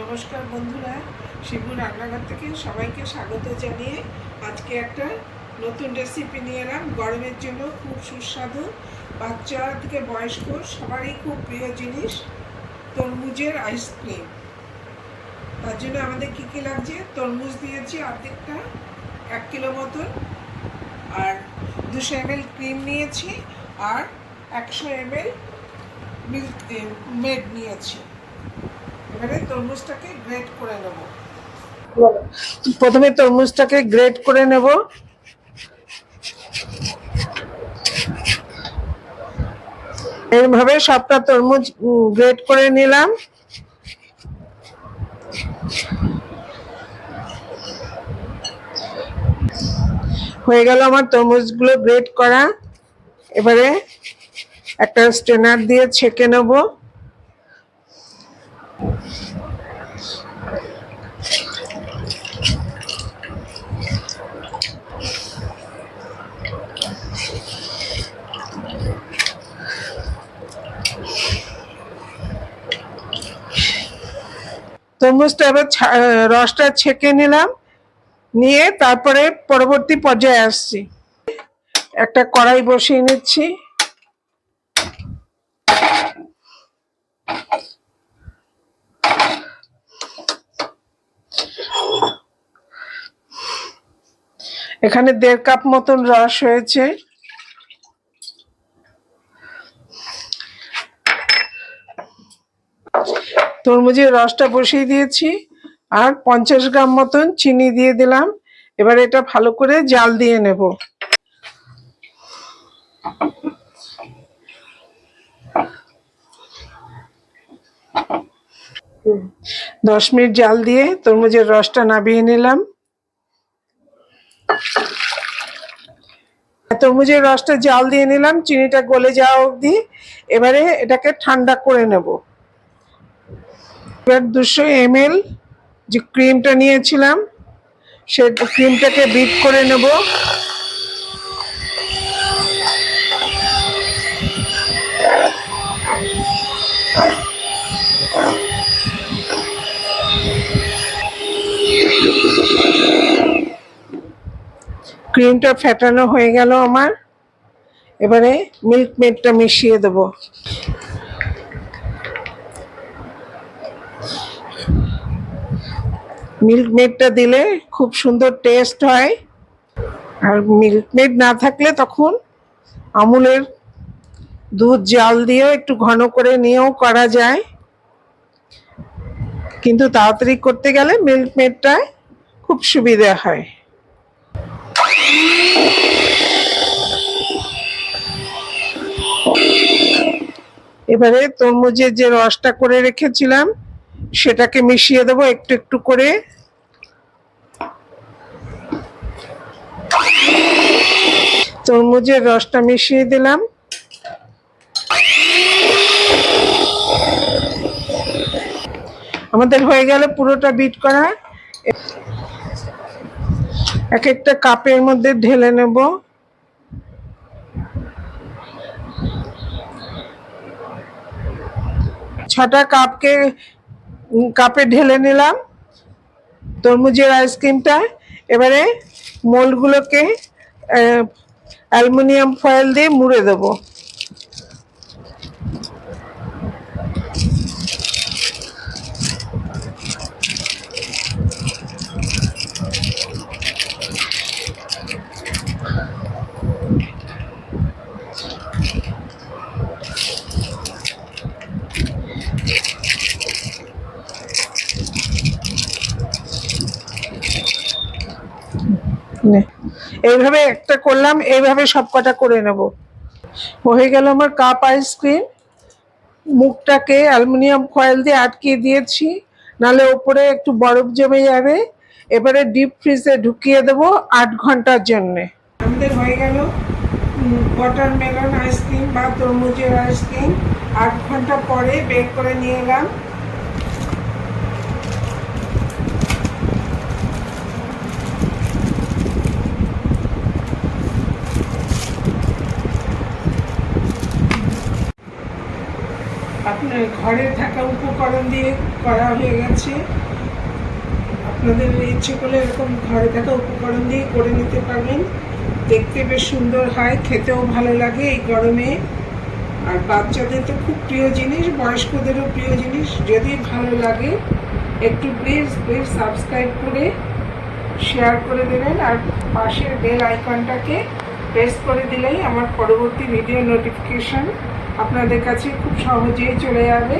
নমস্কার বন্ধুরা, শিবু রান্নাঘর থেকে সবাইকে স্বাগত জানিয়ে আজকে একটা নতুন রেসিপি নিয়ে এলাম। গরমের জন্য খুব সুস্বাদু বাচ্চা থেকে বয়স্ক, সবারই খুব প্রিয় জিনিস তরমুজের আইসক্রিম তার জন্য আমাদের কী কী লাগছে? তরমুজ দিয়েছি অর্ধেকটা, এক কিলো মতন, আর দুশো এমএল ক্রিম নিয়েছি, আর একশো এমএল মিল্ক মেড নিয়েছি। এবারে তরমুজটাকে গ্রেট করে নেব। প্রথমে তরমুজটাকে গ্রেট করে নেব। এইভাবে সবটা তরমুজ গ্রেট করে নিলাম। হয়ে গেল আমার তরমুজগুলো গ্রেট করা। এবারে একটা স্ট্রেনার দিয়ে ছেঁকে নেব। তরমুজটা এবার রসটা ছেঁকে নিলাম নিয়ে তারপরে পরবর্তী পর্যায়ে আসছি। একটা কড়াই বসিয়ে নিচ্ছি। এখানে দেড় কাপ মতন রস হয়েছে। তরমুজের রসটা বসিয়ে দিয়েছি আর পঞ্চাশ গ্রাম মতন চিনি দিয়ে দিলাম। এবার এটা ভালো করে জাল দিয়ে নেব। দশ মিনিট জাল দিয়ে তরমুজের রসটা নাবিয়ে নিলাম। তরমুজের রসটা জাল দিয়ে নিলাম, চিনিটা গলে যাওয়া অবধি এবারে এটাকে ঠান্ডা করে নেব। এবার দুশো এমএল যে ক্রিমটা নিয়েছিলাম, সে ক্রিমটাকে বিট করে নেব। ক্রিমটা ফেটানো হয়ে গেল আমার। এবারে মিল্ক মেডটা মিশিয়ে দেবো। মিল্ক মেডটা দিলে খুব সুন্দর টেস্ট হয়। আর মিল্ক মেড না থাকলে তখন আমুলের দুধ জাল দিয়েও একটু ঘন করে নিয়েও করা যায়। কিন্তু তাড়াতাড়ি করতে গেলে মিল্ক মেডটায় খুব সুবিধা হয়। এবারে তরমুজের যে রসটা করে রেখেছিলাম, সেটাকে মিশিয়ে দেবো একটু একটু করে। তরমুজের রসটা মিশিয়ে দিলাম। আমাদের হয়ে গেল পুরোটা বিট করা। এক একটা কাপের মধ্যে ঢেলে নেব। ছটা কাপকে কাপে ঢেলে নিলাম। তরমুজের আইসক্রিমটা এবারে মোলগুলোকে অ্যালুমিনিয়াম ফয়েল দিয়ে মুড়ে দেবো। এইভাবে একটা করলাম, এইভাবে সব কটা করে নেব। হয়ে গেল আমার কাপ আইসক্রিম। মুখটাকে অ্যালুমিনিয়াম ফয়েল দিয়ে আটকিয়ে দিয়েছি, নালে ওপরে একটু বরফ জমে যাবে। এবারে ডিপ ফ্রিজে ঢুকিয়ে দেবো আট ঘণ্টার জন্যে। আমাদের হয়ে গেল ওয়াটারমেলন আইসক্রিম বা তরমুজের আইসক্রিম আট ঘণ্টা পরে বের করে নিয়ে এলাম। ঘরে থাকা উপকরণ দিয়ে করা হয়ে গেছে। আপনাদের ইচ্ছে করলে এরকম ঘরে থাকা উপকরণ দিয়ে করে নিতে পারবেন। দেখতে বেশ সুন্দর হয়, খেতেও ভালো লাগে এই গরমে। আর বাচ্চাদের তো খুব প্রিয় জিনিস, বয়স্কদেরও প্রিয় জিনিস। যদি ভালো লাগে, একটু প্লিজ প্লিজ সাবস্ক্রাইব করে শেয়ার করে দেবেন। আর পাশের বেল আইকনটাকে প্রেস করে দিলেই আমার পরবর্তী ভিডিও নোটিফিকেশন আপনাদের কাছে খুব সহজেই চলে যাবে।